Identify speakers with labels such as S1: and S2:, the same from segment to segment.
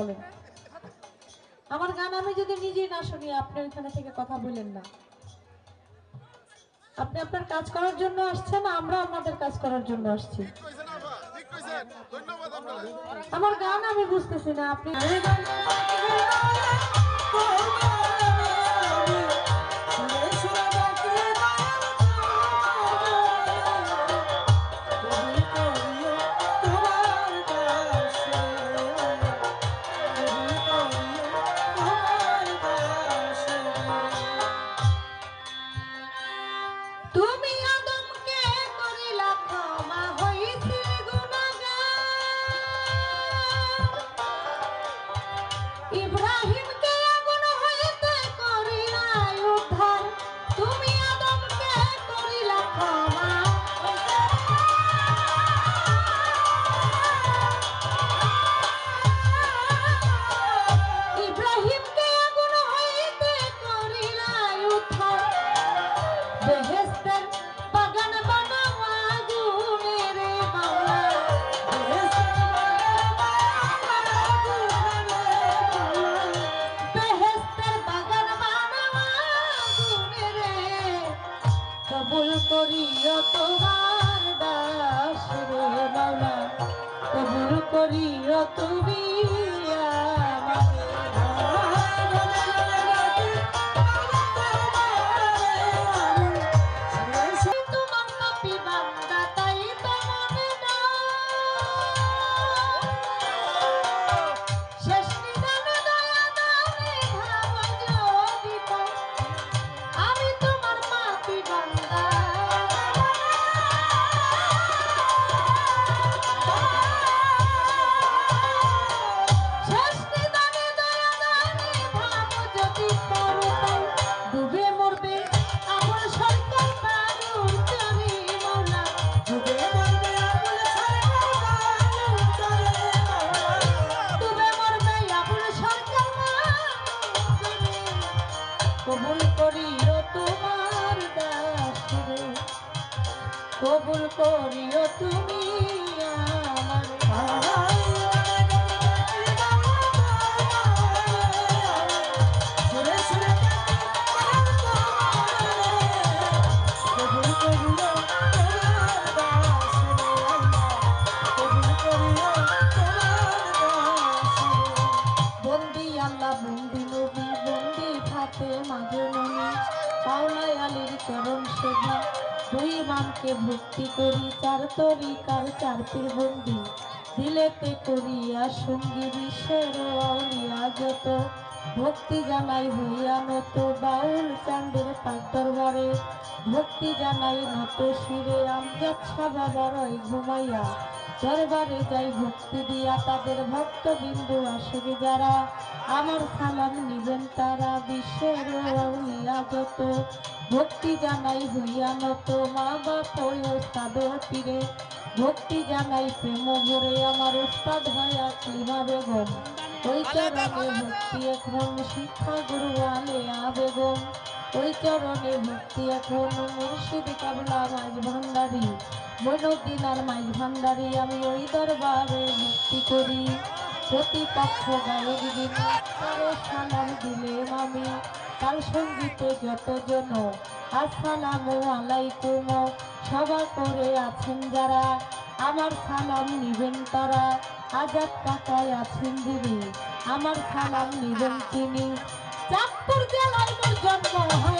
S1: বলেন আমার গান আমি যদি নিজেই না শুনি আপনি ওইখানে থেকে কথা বলেন না। আপনি আপনার কাজ করার জন্য আসছেন আমরা আমাদের কাজ করার জন্য আসছি। আমার গান আমি বুঝতেছি না আপনি করিও তুমি মামকে ভক্তি করি, চার তরিকার চার পীর বন্দি দিলেতে করিয়া সঙ্গী বিশ্বের আউলিয়া যত। ভক্তি জানাই হইয়া নত বাউল চান্দের পাক দরবারে। ভক্তি জানাই নত শিরে, আমজাদ সাবা বড়ই ঘুমাইয়া। দরবারে যাই ভক্তি দিয়া, তাদের ভক্ত বিন্দু আসবে যারা। আমার সালাম নিবেন তারা, বিশ্বের যত। ভক্তি জানাই হইয়া নত, মা বাপ ওস্তাদ পীরে। ভক্তি জানাই প্রেম ভরে, আমার উস্তাদ হয় বেগম ওই চরণে ভক্তি এখন শিক্ষা গুরু আলেয়া বেগম ওই চরণে ভক্তি এখন। মুর্শিদ কাবলা মাঝ ভান্ডারি মৈনদ্দিন আর মাঝ ভান্ডারি, আমি ওই দরবারে ভক্তি করি। প্রতিপক্ষ গায়ক দিন সালাম দিলেম আমি। তার সঙ্গীতে যতজন আসসালামু আলাইকুম সভা করে আছেন যারা, আমার সালাম নিবেন তারা। আজাদ কাকায় আছেন যিনি, আমার সালাম নিবেন তিনি। চাকর জেলায় জন্ম হয়।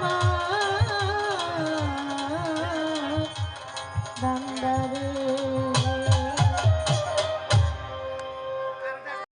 S1: Rama